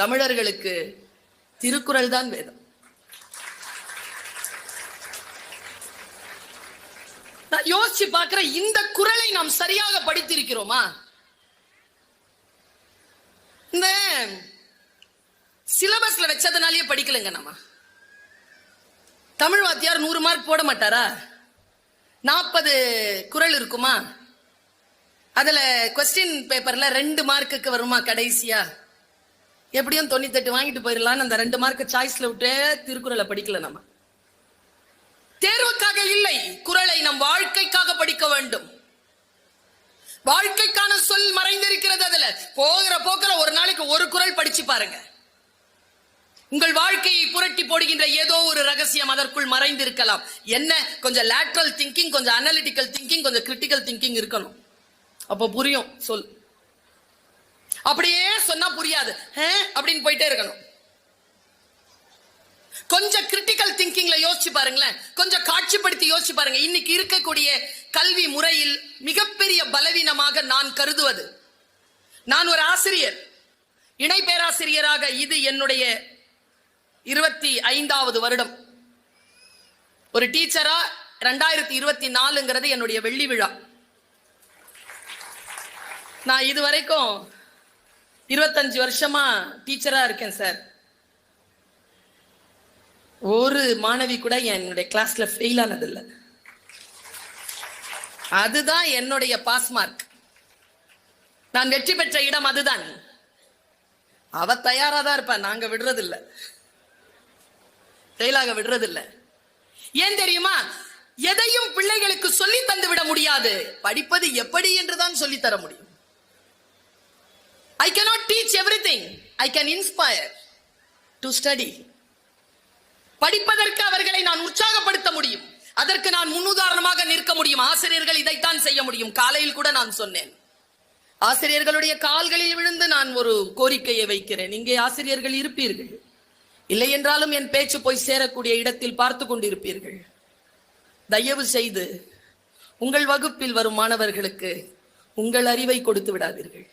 தமிழர்களுக்கு திருக்குறள் தான் வேதம். நான் யோசிச்சு பார்க்கிற இந்த குறளை நாம் சரியாக படித்திருக்கிறோமா? இந்த சிலபஸ்ல வச்சதுனாலயே படிக்கலைங்க நம்ம. தமிழ் வாத்தியார் நூறு மார்க் போட மாட்டாரா? நாற்பது குறள் இருக்குமா? அதுல கொஸ்டின் பேப்பர்ல ரெண்டு மார்க்குக்கு வருமா கடைசியா? எப்படியும் தொண்ணூத்தெட்டு வாங்கிட்டு போயிடலான்னு அந்த ரெண்டு மார்க் சாய்ஸ்ல விட்டு திருக்குறளை படிக்கல நம்ம. தேர்வுக்காக இல்லை குறளை நம் வாழ்க்கைக்காக படிக்க வேண்டும். வாழ்க்கைக்கான சொல் மறைந்திருக்கிறது அதுல. போகிற போக்குல ஒரு நாளைக்கு ஒரு குறள் படிச்சு பாருங்க. உங்கள் வாழ்க்கையை புரட்டி போடுகின்ற ஏதோ ஒரு ரகசியம் அதற்குள் மறைந்திருக்கலாம். என்ன? கொஞ்சம் லேட்ரல் திங்கிங் கொஞ்சம் அனலிட்டிக்கல் திங்கிங் கொஞ்சம் கிரிட்டிக்கல் திங்கிங் இருக்கணும். அப்போ புரியும் சொல். அப்படியே சொன்னா புரியாது. அப்படின்னு போயிட்டே இருக்கணும். கொஞ்சம் கிரிட்டிக்கல் திங்கிங்ல யோசிச்சு பாருங்களேன். கொஞ்சம் காட்சிப்படுத்தி யோசிச்சு பாருங்க. இன்னைக்கு இருக்கக்கூடிய கல்வி முறையில் மிகப்பெரிய பலவீனமாக நான் கருதுவது. நான் ஒரு ஆசிரியர். இணை பேராசிரியராக இது என்னுடைய இருபத்தி ஐந்தாவது வருடம். ஒரு டீச்சரா ரெண்டாயிரத்தி இருபத்தி நாலுங்கிறது என்னுடைய வெள்ளி விழா. நான் இது வரைக்கும் இருபத்தஞ்சு வருஷமா டீச்சரா இருக்கேன் சார் ஒரு மாணவி கூட என்னுடைய கிளாஸ்ல ஃபெயில் ஆனதில்லை. அதுதான் என்னுடைய பாஸ் மார்க் நான் வெற்றி பெற்ற இடம் அதுதான். அவ தயாரா தான் இருப்பா நாங்க விடுறதில்ல. ஃபெயிலாக விடுறதில்ல. ஏன் தெரியுமா? எதையும் பிள்ளைகளுக்கு சொல்லி தந்து விட முடியாது. படிப்பது எப்படி என்றுதான் சொல்லி தர முடியும். I cannot teach everything. I can inspire to study படிப்பதற்கு அவர்களை நான் உற்சாகப்படுத்த முடியும். அதற்கு நான் முன்னுதாரணமாக நிற்க முடியும். ஆசிரியர்கள் இதைத்தான் செய்ய முடியும். காலையில் கூட நான் சொன்னேன். ஆசிரியர்களுடைய கால்களில் விழுந்து நான் ஒரு கோரிக்கையை வைக்கிறேன். இங்கே ஆசிரியர்கள் இருப்பீர்கள். இல்லை என்றாலும் என் பேச்சு போய் சேரக்கூடிய இடத்தில் பார்த்து கொண்டிருப்பீர்கள். தயவு செய்து உங்கள் வகுப்பில் வரும் மாணவர்களுக்கு உங்கள் அறிவை கொடுத்து விடாதீர்கள்.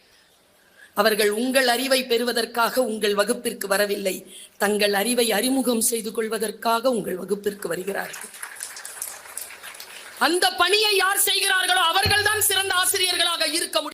அவர்கள் உங்கள் அறிவை பெறுவதற்காக உங்கள் வகுப்பிற்கு வரவில்லை. தங்கள் அறிவை அறிமுகம் செய்து கொள்வதற்காக உங்கள் வகுப்பிற்கு வருகிறார்கள். அந்த பணியை யார் செய்கிறார்களோ அவர்கள்தான் சிறந்த ஆசிரியர்களாக இருக்க முடியும்.